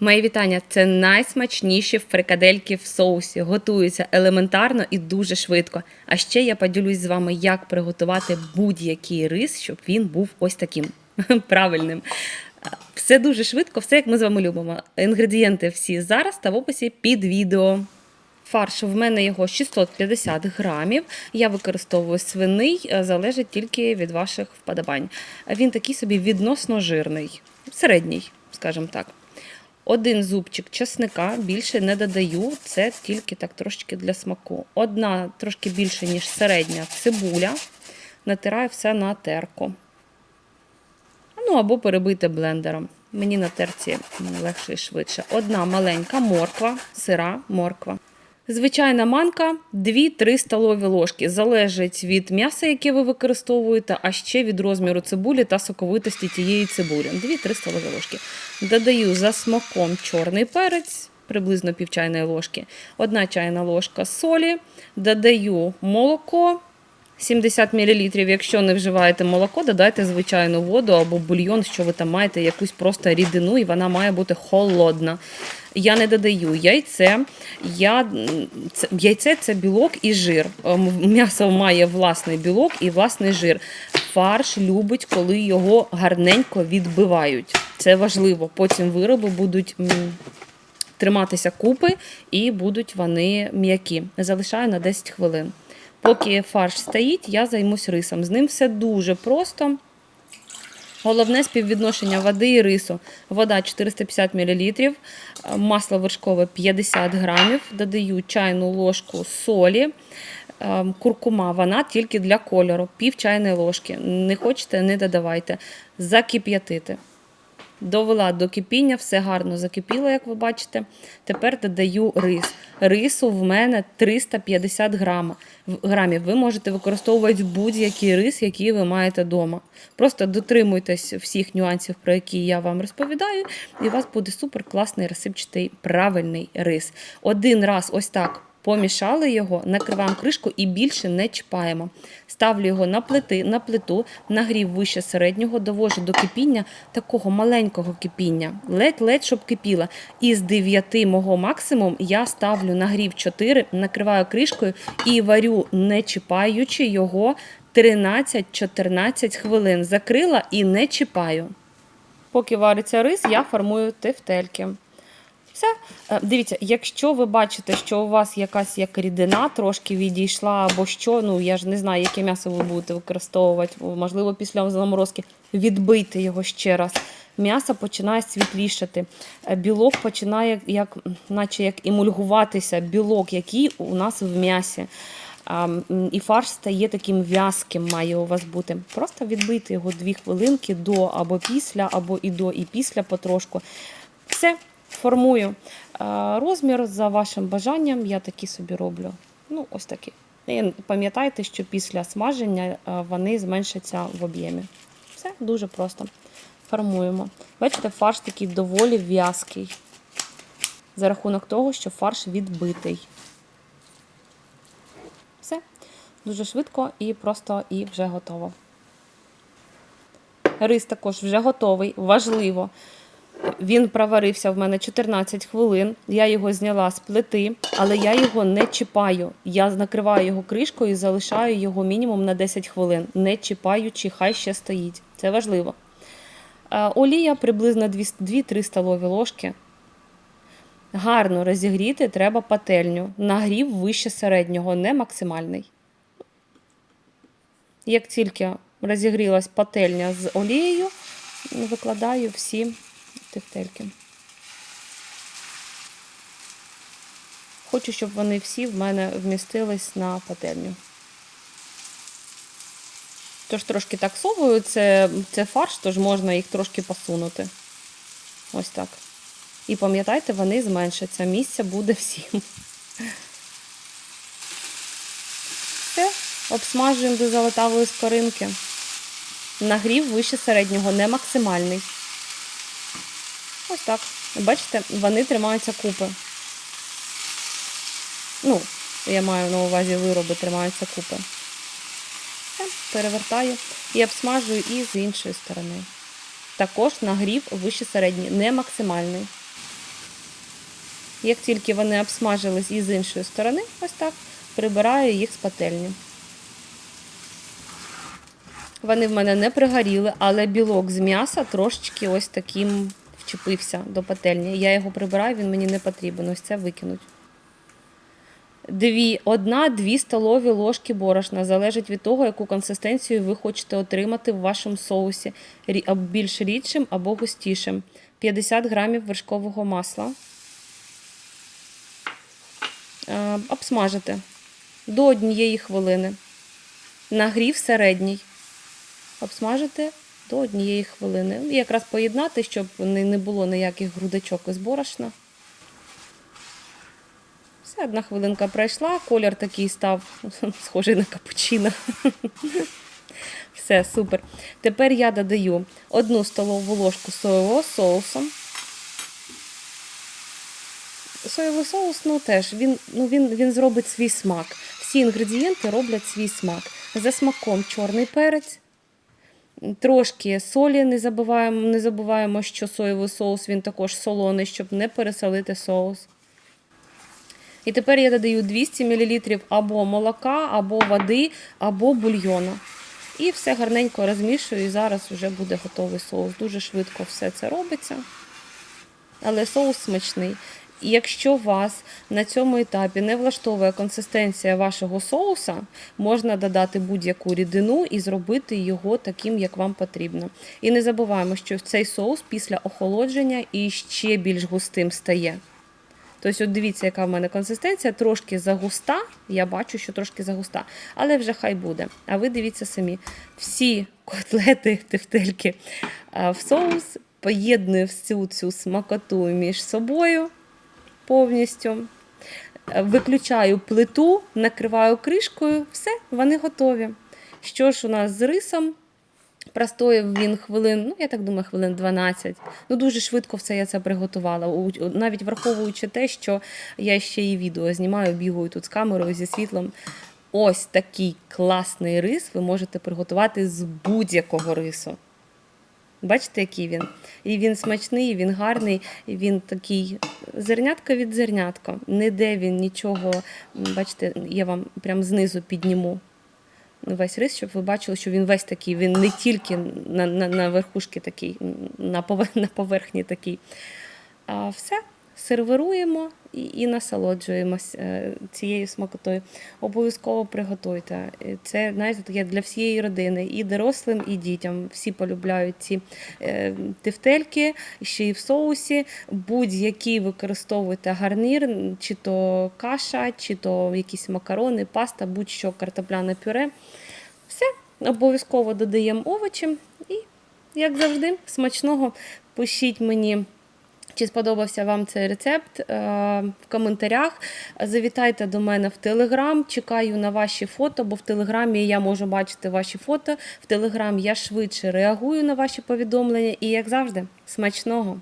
Мої вітання. Це найсмачніші фрикадельки в соусі. Готуються елементарно і дуже швидко. А ще я поділюсь з вами, як приготувати будь-який рис, щоб він був ось таким правильним. Все дуже швидко, все як ми з вами любимо. Інгредієнти всі зараз та в описі під відео. Фарш в мене його 650 грамів. Я використовую свиний, е, залежить тільки від ваших вподобань. Він такий собі відносно жирний, середній, скажімо так. Один зубчик чесника більше не додаю, це тільки так трошечки для смаку. Одна трошки більше, ніж середня цибуля. Натираю все на терку. Ну або перебити блендером. Мені на терці легше і швидше. Одна маленька морква, сира морква. Звичайна манка 2-3 столові ложки. Залежить від м'яса, яке ви використовуєте, а ще від розміру цибулі та соковитості тієї цибулі. 2-3 столові ложки. Додаю за смаком чорний перець, приблизно пів чайної ложки, одна чайна ложка солі, додаю молоко. 70 мл. Якщо не вживаєте молоко, додайте звичайну воду або бульйон, що ви там маєте, якусь просто рідину, і вона має бути холодна. Я не додаю яйце. Я, це, яйце це білок і жир. Ем, М'ясо має власний білок і власний жир. Фарш любить, коли його гарненько відбивають. Це важливо. Потім вироби будуть. Триматися купи і будуть вони м'які. Залишаю на 10 хвилин. Поки фарш стоїть, я займусь рисом. З ним все дуже просто. Головне співвідношення води і рису. Вода 450 мл, масло вершкове 50 грамів, додаю чайну ложку солі, ем, куркума, вона тільки для кольору, пів чайної ложки. Не хочете, не додавайте. Закип'ятити. Довела до кипіння, все гарно закипіло, як ви бачите. Тепер додаю рис. Рису в мене 350 грама- грамів. Ви можете використовувати будь-який рис, який ви маєте вдома. Просто дотримуйтесь всіх нюансів, про які я вам розповідаю, і у вас буде супер класний розсипчатий правильний рис. Один раз ось так. Помішали його, накриваємо кришку і більше не чіпаємо. Ставлю його на плити, на плиту, нагрів вище середнього, довожу до кипіння, такого маленького кипіння, ледь-ледь, щоб кипіло. І з 9 мого максимум я ставлю нагрів 4, накриваю кришкою і варю, не чіпаючи його 13-14 хвилин. Закрила і не чіпаю. Поки вариться рис, я формую тефтельки. Все. Е, Дивіться, якщо ви бачите, що у вас якась як рідина трошки відійшла, або що, ну я ж не знаю, яке м'ясо ви будете використовувати, можливо, після заморозки, відбийте його ще раз. М'ясо починає світлішати, Е, білок починає, як, наче як імульгуватися, білок, який у нас в м'ясі. І фарш стає таким в'язким, має у вас бути. Просто відбийте його дві хвилинки до або після, або і до, і після потрошку. Все, формую розмір за вашим бажанням. Я такі собі роблю. Ну, ось такі. І пам'ятайте, що після смаження вони зменшаться в об'ємі. Все дуже просто. Формуємо. Бачите, фарш такий доволі в'язкий. За рахунок того, що фарш відбитий. Все. Дуже швидко і просто і вже готово. Рис також вже готовий. Важливо. Він проварився в мене 14 хвилин. Я його зняла з плити, але я його не чіпаю. Я накриваю його кришкою і залишаю його мінімум на 10 хвилин, не чіпаючи, хай ще стоїть. Це важливо. Е, Олія приблизно 2-3 столові ложки. Гарно розігріти треба пательню. Нагрів вище середнього, не максимальний. Як тільки розігрілась пательня з олією, викладаю всі тефтельки. Хочу, щоб вони всі в мене вмістились на пательню. Тож трошки так совую, це, це фарш, тож можна їх трошки посунути. Ось так. І пам'ятайте, вони зменшаться. Місця буде всім. Все, обсмажуємо до золотавої скоринки. Нагрів вище середнього, не максимальний. Ось так. Бачите, вони тримаються купи. Ну, я маю на увазі вироби тримаються купи. Все, перевертаю і обсмажую і з іншої сторони. Також нагрів вище середній, не максимальний. Як тільки вони обсмажились і з іншої сторони, ось так, прибираю їх з пательні. Вони в мене не пригоріли, але білок з м'яса трошечки ось таким вчепився до пательні. Я його прибираю, він мені не потрібен. Ось це викинуть. Дві, одна-дві столові ложки борошна. Залежить від того, яку консистенцію ви хочете отримати в вашому соусі. Більш рідшим або густішим. 50 грамів вершкового масла. Е, Обсмажити до однієї хвилини. Нагрів середній. Обсмажити до однієї хвилини. І якраз поєднати, щоб не не було ніяких грудочок із борошна. Все, одна хвилинка пройшла, колір такий став схожий на капучино. Все, супер. Тепер я додаю одну столову ложку соєвого соусу. Соєвий соус, ну теж він, ну, він, він зробить свій смак. Всі інгредієнти роблять свій смак. За смаком чорний перець. Трошки солі не забуваємо, не забуваємо, що соєвий соус він також солоний, щоб не пересолити соус. І тепер я додаю 200 мл або молока, або води, або бульйону. І все гарненько розмішую, і зараз вже буде готовий соус. Дуже швидко все це робиться. Але соус смачний. І якщо вас на цьому етапі не влаштовує консистенція вашого соуса, можна додати будь-яку рідину і зробити його таким, як вам потрібно. І не забуваємо, що цей соус після охолодження і ще більш густим стає. Тобто, от дивіться, яка в мене консистенція, трошки загуста. Я бачу, що трошки загуста, але вже хай буде. А ви дивіться самі, всі котлети, тефтельки в соус поєдную всю цю смакоту між собою повністю. Виключаю плиту, накриваю кришкою, все, вони готові. Що ж у нас з рисом? Простояв він хвилин, ну я так думаю, хвилин 12. Ну дуже швидко все я це приготувала. Навіть враховуючи те, що я ще і відео знімаю, бігаю тут з камерою зі світлом. Ось такий класний рис ви можете приготувати з будь-якого рису. Бачите, який він? І він смачний, і він гарний, і він такий зернятко від зернятка. Ніде він нічого. Бачите, я вам прям знизу підніму весь рис, щоб ви бачили, що він весь такий, він не тільки на, на, на верхушки такий, на поверхні такий. А все, сервируємо і, і насолоджуємось е, цією смакотою. Обов'язково приготуйте. Е, Це знаєте, таке для всієї родини, і дорослим, і дітям. Всі полюбляють ці е, тефтельки, ще й в соусі. Будь-який використовуйте гарнір, чи то каша, чи то якісь макарони, паста, будь-що картопляне пюре. Все, обов'язково додаємо овочі і, як завжди, смачного пишіть мені. Чи сподобався вам цей рецепт? Е, В коментарях завітайте до мене в Телеграм. Чекаю на ваші фото, бо в Телеграмі я можу бачити ваші фото. В Телеграм я швидше реагую на ваші повідомлення. І, як завжди, смачного!